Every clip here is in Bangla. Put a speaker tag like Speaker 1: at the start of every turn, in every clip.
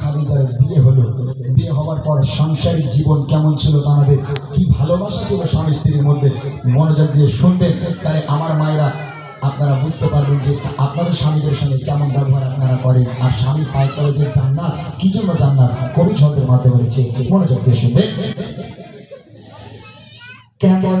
Speaker 1: খাদিজার বিয়ে হলো। বিয়ে হওয়ার পর সাংসারিক জীবন কেমন ছিল তাদের কি ভালোবাসা ছিল স্বামী স্ত্রীর মধ্যে মনোযোগ দিয়ে শুনবেন। তাহলে আমার মায়েরা আপনারা বুঝতে পারবেন যে আপনাদের স্বামীদের সঙ্গে কেমন ব্যবহার আপনারা করেন। আর স্বামী পায় করে যে কি জন্য জান্নাত? কবি ছন্দের মাধ্যমে বলেছে মনোযোগ দিয়ে শুনবেন। কেমন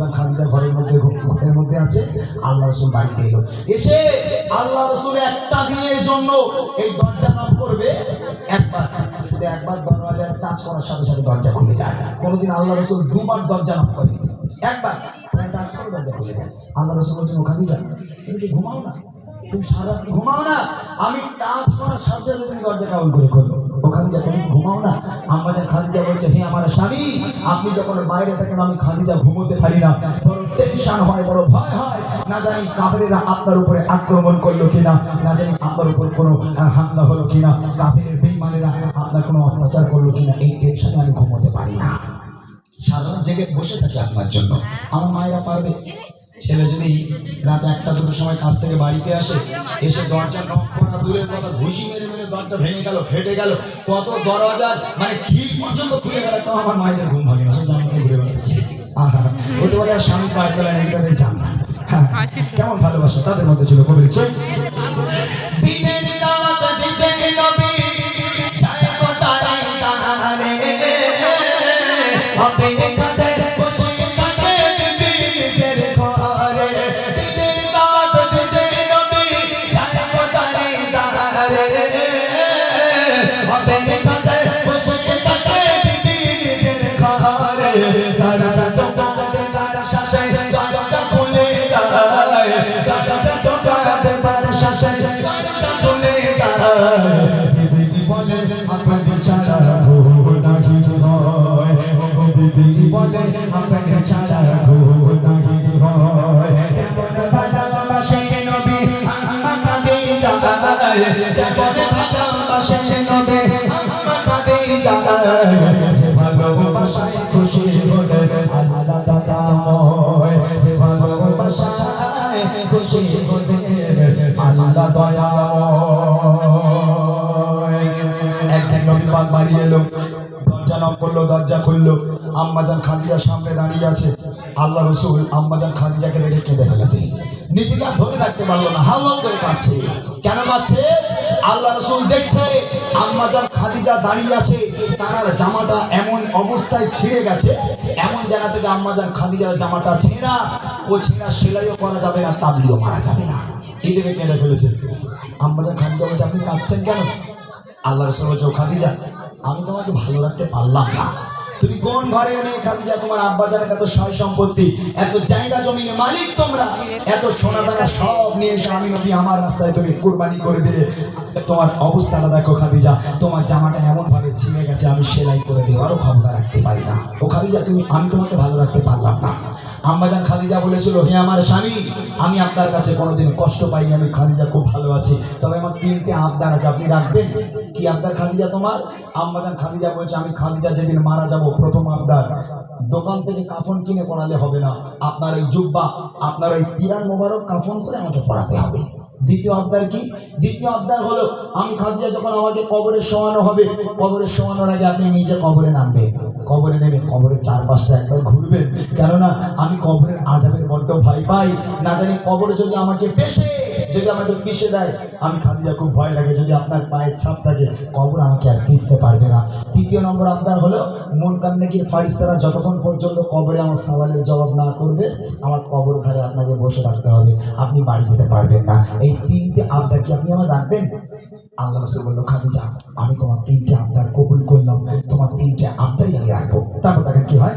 Speaker 1: আম্মাজা খাদিজা ঘরের মধ্যে ঘরের মধ্যে আছে, আল্লাহ রসুল বাড়িতে এলো। এসে আল্লাহ রসুল একটা দিনের জন্য এই দরজা নাম করবে, একবার। শুধু একবার দরজা টাচ করার সাথে সাথে দরজা খুলে যায়। কোনোদিন আল্লাহ রসুল দুবার দরজা নাম করে একবার। টাচ করে দরজা খুলে যায় আল্লাহ রসুল বলছেন, ওখানে যান তুমি ঘুমাও না? তুমি সারা ঘুমাও না? আমি টাচ করার সাথে সাথে তুমি দরজা কেমন করে করো যা তুমি ঘুমাও না। আমাদের খাদিজা বলছে, হে আমার স্বামী, আপনি যখন বাইরে থাকেন, আমি খাদিজা ঘুমোতে পারি না। বড় টেনশন হয়, বড় ভয় হয়। না জানি কাফেরেরা আপনার উপরে আক্রমণ করল কিনা, না জানি আপনার উপর কোনো হামলা হলো কিনা। কাফেরের বেইমানেরা আপনার কোনো অত্যাচার করল কিনা, এই টেনশনে আমি ঘুমোতে পারি না। সাধারণ জেগে বসে থাকে আপনার জন্য। আমার মায়েরা পারবে। ছেলে যদি রাত একটা, দুটোর সময় কাছ থেকে বাড়িতে আসে, এসে দরজা নক দূরের কথা ঘুষি মেরে মেরে দরজা ভেঙে গেল, ফেটে গেল, কত দরজার মানে খিল পর্যন্ত খুলে গেল তো আমার মায়েদের ঘুম ভাঙে না ঘুরে বেড়াচ্ছে। বলে স্বামী পায়ের তলায় নেই, তাদের হ্যাঁ কেমন ভালোবাসা তাদের মধ্যে ছিল কবির দিনের দাওয়াত দিতে দরজা নক করল দরজা খুললো আম্মা যান খাদিজা সামনে দাঁড়িয়ে আছে আল্লাহ রসুল আম্মাজান খাদিজাকে দেখে কেঁদে নিজেকে ধরে রাখতে পারল না হাওয়া কেন কাঁদছে আল্লাহ রসুল দেখছে আম্মাজান খাদিজা দাঁড়িয়ে আছে জামাটা এমন অবস্থায় ছিঁড়ে গেছে। এমন জায়গা থেকে আম্মাজান খাদিজার জামাটা ছেঁড়া ছেঁড়া সেলাইও করা যাবে না তাবলিও মারা যাবে না। এদিকে কেঁদে ফেলেছে? আম্মাজান খাদিজা বলছে, আপনি কাঁদছেন কেন? আল্লাহ রসুল বলছে, "ও আমি তোমাকে ভালো রাখতে পারলাম না। তুমি কোন ঘরে মেয়ে খাদিজা, তোমার আব্বা জানের এত সয় সম্পত্তি, এত জায়গা জমির মালিক তোমরা, এত সোনা দানা সব নিয়ে এসে আমি নবী আমার রাস্তায় তুমি কুরবানি করে দিলে। তোমার অবস্থাটা দেখো খাদিজা, তোমার জামাটা এমন ভাবে ছিঁড়ে গেছে, আমি সেলাই করে দেওয়ারও ক্ষমতা রাখতে পারি না। ও খাদিজা, তুমি, আমি তোমাকে ভালো রাখতে পারলাম না। আম্মাজান খাদিজা বলেছিল, হে আমার স্বামী, আমি আপনার কাছে কোনোদিন কষ্ট পাইনি, আমি খাদিজা খুব ভালো আছি। তবে আমার তিনটে আবদার আছে, আপনি রাখবেন? কি আবদার খাদিজা তোমার? আম্মাজান খাদিজা বলছে, আমি খাদিজা যেদিন মারা যাব, প্রথম আবদার, দোকান থেকে কাফন কিনে পড়ালে হবে না। আপনার ওই জুব্বা, আপনার ওই পিরান মোবারক কাফন করে আমাকে পড়াতে হবে। দ্বিতীয় আবদার কি? দ্বিতীয় আবদার হলো, আমি খাদিজা যখন আমাকে কবরে শোয়ানো হবে, কবরে শোয়ানোর আগে আপনি নিজে কবরে নামবেন। কবরে নেমে কবরের চারপাশটা একবার ঘুরবেন। কেননা আমি কবরের আজাবের বড্ড ভয় পাই। না জানি কবরে যদি আমাকে পেশে, যদি আমাকে পিষে দেয়, আমি খাদিজা খুব ভয় লাগে। যদি আপনার পায়ের ছাপ থাকে, কবর আমাকে আর পিষতে পারবে না। তৃতীয় নম্বর আপনার হলো, মন কান্নে কি ফারিস্তারা যতক্ষণ পর্যন্ত কবরে আমার সওয়ালের জবাব না করবে, আমার কবর ধারে আপনাকে বসে রাখতে হবে। আপনি বাড়ি যেতে পারবেন না। এই তিনটে আবদার কি আপনি আমার রাখবেন? আল্লাহ রসুল বলল, খাদিজা, আমি তোমার তিনটে আবদার কবুল করলাম। তোমার তিনটে আবদারই আমি রাখব তারপর দেখেন কি হয়?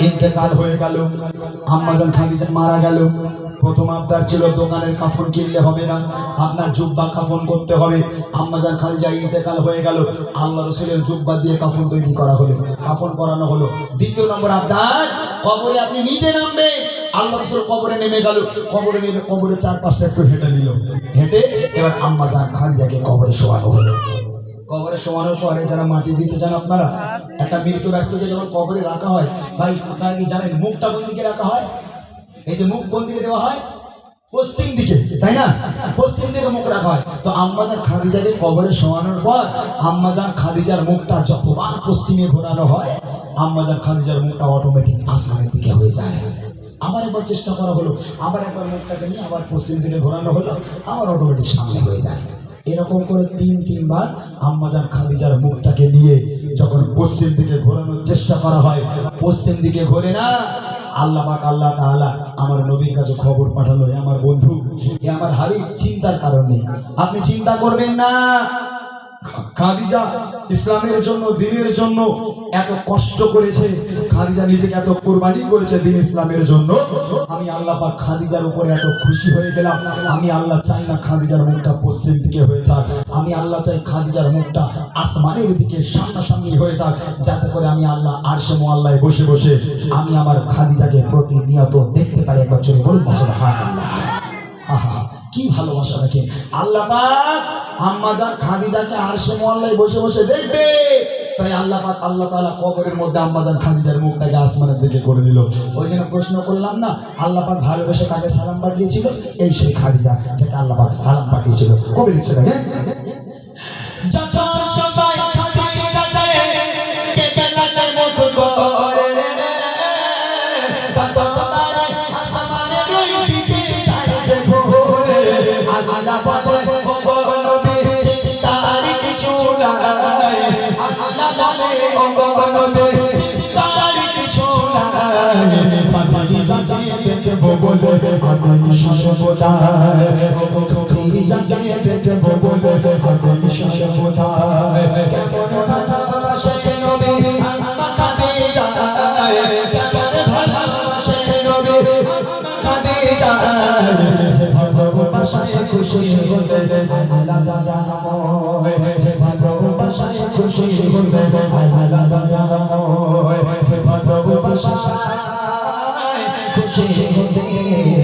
Speaker 1: ইন্তেকাল হয়ে গেল। আম্মাজান খাদিজা মারা গেল। প্রথম আপনার ছিল, দোকানের কাফন কিনলে হবে না, আপনার জুব্বা কাফন করতে হবে। আম্মাজান খাদিজা ইন্তেকাল হয়ে গেল। আল্লাহ রসুলের জুব্বা দিয়ে কাফন তৈরি করা হলো। কাফন করানো হলো। দ্বিতীয় নম্বর আপনার কবরে আপনি নিজে নামবেন। আল্লাহ রসুল কবরে নেমে গেল। কবরে নেমে কবরের চারপাশটা একটু হেঁটে নিল। হেঁটে এবার আম্মাজান খাদিজাকে কবরে শোয়ানো হলো। কবরে শোয়ানোর পরে যারা মাটি দিতে যান আপনারা, একটা মৃত ব্যক্তিকে যখন কবরে রাখা হয়, ভাই, আপনারা কি জানেন মুখটা কোন দিকে রাখা হয়? এই যে মুখ কোন দিকে দেওয়া হয়? পশ্চিম দিকে, তাই না? পশ্চিম দিকে মুখ রাখা হয়। তো আম্মাজান খাদিজাকে কবরে শোয়ানোর পর আম্মাজান খাদিজার মুখটা যতবার পশ্চিমে ঘোরানো হয়, আম্মাজান খাদিজার মুখটা অটোমেটিক আসমানের দিকে হয়ে যায়। আবার একবার চেষ্টা করা হলো, আবার একবার মুখটাকে নিয়ে আবার পশ্চিম দিকে ঘোরানো হলো, আবার অটোমেটিক সামনে হয়ে যায়। এরকম করে তিন, তিনবার আম্মাজান খাদিজার মুখটাকে নিয়ে যখন পশ্চিম দিকে ঘোরানোর চেষ্টা করা হয়, পশ্চিম দিকে ঘোরে না। আল্লাহ পাক, আল্লাহ তাআলা আমার নবীর কাছে খবর পাঠালো, "এ আমার বন্ধু, এ আমার হাবিব, চিন্তার কারণ। নেই আপনি চিন্তা করবেন না। খাদিজা ইসলামের জন্য, দিনের জন্য এত কষ্ট করেছে। খাদিজা নিজেকে এত কোরবানি করেছে দিন ইসলামের জন্য। আমি আল্লাহ পাক খাদিজার উপরে এত খুশি হয়ে গেলাম। আমি আল্লাহ চাই না খাদিজার মুখটা পশ্চিম দিকে হয়ে থাক। আমি আল্লাহ চাই খাদিজার মুখটা আসমানের দিকে সামনাসামনি হয়ে থাক। যাতে করে আমি আল্লাহ আরশে মোয়াল্লায় বসে বসে আমি আমার খাদিজাকে প্রতিনিয়ত দেখতে পারি। একবার চলে বলুন আহা কি ভালোবাসা দেখে? আল্লাহ পাক আম্মাজান খাদিজাকে আরশে মহল্লায় বসে বসে দেখবে। তাই আল্লাহ পাক আল্লাহ তালা কবরের মধ্যে আম্মাজান খাদিদার মুখটাকে আসমানের দিকে করে দিল ওই জন্য প্রশ্ন করলাম না, আল্লাহ পাক ভালোবেসে তাকে সালাম পাঠিয়েছিল? এই সেই খাদিদা যাকে আল্লাহ পাক সালাম পাঠিয়েছিল। কবির লিখছে দেখেন। আমি সর্বদায় মুখে জানিয়ে দেখব বলে আমি সর্বদায়
Speaker 2: কেমন ভালোবাসে নবী খাদিজা। কেমন ভালোবাসে নবী খাদিজা।
Speaker 1: যে ভালোবাসায় খুশি হলে আলাদা জানাময় যে ভালোবাসায় খুশি হলে আলাদা জানাময় যে ভালোবাসায় Contigo, Deus